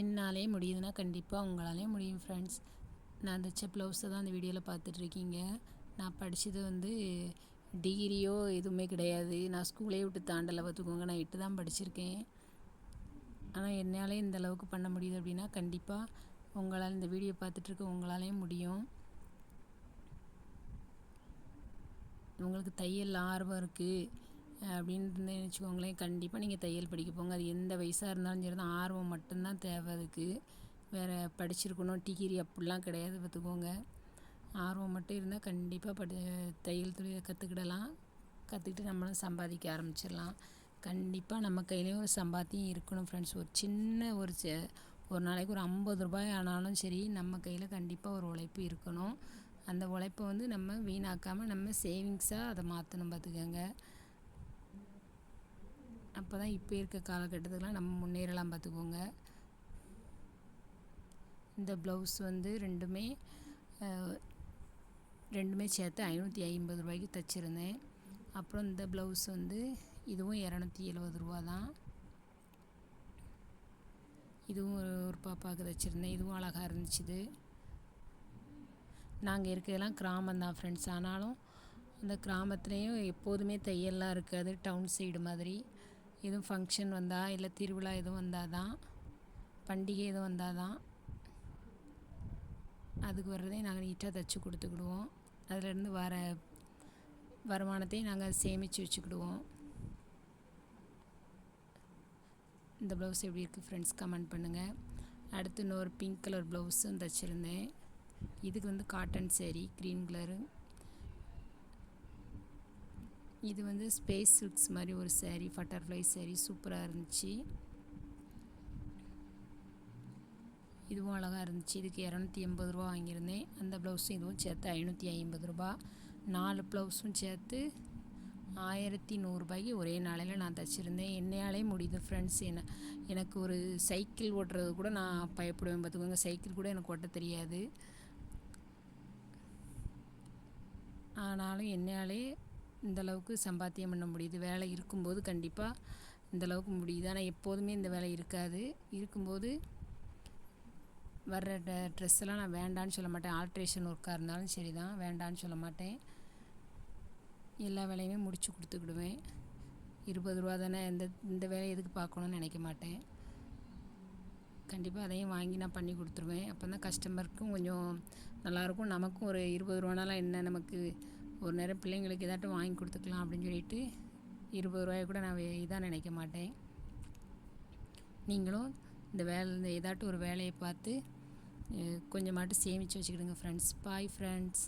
என்னாலே முடியுதுன்னா கண்டிப்பாக உங்களாலேயும் முடியும் ஃப்ரெண்ட்ஸ் நான் தைச்ச ப்ளவுஸை தான் அந்த வீடியோவில் பார்த்துட்ருக்கீங்க. நான் படித்தது வந்து டிகிரியோ எதுவுமே கிடையாது. நான் ஸ்கூலே விட்டு தாண்டலை பார்த்துக்கோங்க. நான் எட்டு தான் படிச்சிருக்கேன். ஆனால் என்னாலே இந்த அளவுக்கு பண்ண முடியுது அப்படின்னா கண்டிப்பாக உங்களால் இந்த வீடியோ பார்த்துட்ருக்க உங்களாலேயும் முடியும். உங்களுக்கு தையல் ஆர்வம் இருக்குது அப்படின்னு வச்சுக்கோங்களேன் கண்டிப்பாக நீங்கள் தையல் படிக்க போங்க. அது எந்த வயசாக இருந்தாலும் சரி தான் ஆர்வம் மட்டும்தான் தேவை அதுக்கு. வேறு படிச்சிருக்கணும் டிகிரி அப்படிலாம் கிடையாது பார்த்துக்கோங்க. ஆர்வம் மட்டும் இருந்தால் கண்டிப்பாக படி தையல் தொழிலை கற்றுக்கிடலாம் கற்றுக்கிட்டு நம்மளும் சம்பாதிக்க ஆரம்பிச்சிடலாம். கண்டிப்பாக நம்ம கையிலேயும் ஒரு சம்பாத்தியம் இருக்கணும் ஃப்ரெண்ட்ஸ் ஒரு சின்ன ஒரு ஒரு நாளைக்கு ஒரு ஐம்பது ரூபாய் ஆனாலும் சரி நம்ம கையில் கண்டிப்பாக ஒரு உழைப்பு இருக்கணும். அந்த உழைப்பை வந்து நம்ம வீணாக்காமல் நம்ம சேவிங்ஸாக அதை மாற்றணும் பார்த்துக்கோங்க. அப்போ தான் இப்போ இருக்க காலகட்டத்துக்கெலாம் நம்ம முன்னேறலாம் பார்த்துக்கோங்க. இந்த ப்ளவுஸ் வந்து ரெண்டுமே ரெண்டுமே சேர்த்து ஐநூற்றி ஐம்பது ரூபாய்க்கு தைச்சிருந்தேன். அப்புறம் இந்த ப்ளவுஸ் வந்து இதுவும் இரநூத்தி எழுபது ரூபா தான் இதுவும் ஒரு பாப்பாவுக்கு தைச்சிருந்தேன். இதுவும் அழகாக இருந்துச்சு நாங்கள் இருக்கிறதெல்லாம் கிராமம் தான் ஃப்ரெண்ட்ஸ் ஆனாலும் அந்த கிராமத்துலேயும் எப்போதுமே தையல்லாம் இருக்காது. டவுன் சைடு மாதிரி. எதுவும் ஃபங்க்ஷன் வந்தால் இல்லை திருவிழா எதுவும் வந்தால் தான் பண்டிகை எதுவும் வந்தால் தான் அதுக்கு வர்றதே நாங்கள் நீட்டாக தைச்சி கொடுத்துக்கிடுவோம். அதிலேருந்து வர வருமானத்தையும் நாங்கள் சேமித்து வச்சுக்கிடுவோம். இந்த ப்ளவுஸ் எப்படி இருக்குது ஃப்ரெண்ட்ஸ் கமெண்ட் பண்ணுங்கள் அடுத்து இன்னொரு பிங்க் கலர் ப்ளவுஸும் தைச்சிருந்தேன். இதுக்கு வந்து காட்டன் சேரீ க்ரீன் கலரு இது வந்து ஸ்பேஸ் சில்க்ஸ் மாதிரி ஒரு சேரீ பட்டர்ஃப்ளை சேரீ சூப்பராக இருந்துச்சு. இதுவும் அழகாக இருந்துச்சு. இதுக்கு இரநூத்தி எண்பது ரூபா வாங்கியிருந்தேன். அந்த ப்ளவுஸும் இதுவும் சேர்த்து ஐநூற்றி ஐம்பது ரூபா. நாலு ப்ளவுஸும் சேர்த்து ஆயிரத்தி நூறுரூபாய்க்கு ஒரே நாளையில் நான் தைச்சிருந்தேன். என்னையாலே முடியுது ஃப்ரெண்ட்ஸ் என்ன எனக்கு ஒரு சைக்கிள் ஓட்டுறது கூட நான் பயப்படுவேன் பார்த்துக்கோங்க. சைக்கிள் கூட எனக்கு ஓட்ட தெரியாது. ஆனாலும் என்னாலே இந்தளவுக்கு சம்பாத்தியம் பண்ண முடியுது. வேலை இருக்கும்போது கண்டிப்பாக இந்தளவுக்கு முடியுது. ஆனால் எப்போதுமே இந்த வேலை இருக்காது. இருக்கும்போது வர்ற ட ட்ரெஸ்ஸெல்லாம் நான் வேண்டான்னு சொல்ல மாட்டேன். ஆல்ட்ரேஷன் ஒர்க்காக இருந்தாலும் சரி தான் வேண்டான்னு சொல்ல மாட்டேன். எல்லா வேலையுமே முடித்து கொடுத்துக்கிடுவேன். இருபது ரூபா தானே இந்த இந்த வேலையை எதுக்கு பார்க்கணுன்னு நினைக்க மாட்டேன். கண்டிப்பாக அதையும் வாங்கி நான் பண்ணி கொடுத்துருவேன். அப்போ தான் கஸ்டமருக்கும் கொஞ்சம் நல்லாயிருக்கும். நமக்கும் ஒரு இருபது ரூபானாலாம் என்ன நமக்கு ஒரு நேரம் பிள்ளைங்களுக்கு ஏதாட்டும் வாங்கி கொடுத்துக்கலாம் அப்படின்னு சொல்லிட்டு இருபது ரூபாயை கூட நான் இதாக நினைக்க மாட்டேன். நீங்களும் இந்த வேலை இந்த ஏதாட்டும் ஒரு வேலையை பார்த்து கொஞ்சமாட்டு சேமித்து வச்சுக்கிடுங்க ஃப்ரெண்ட்ஸ் பாய் ஃப்ரெண்ட்ஸ்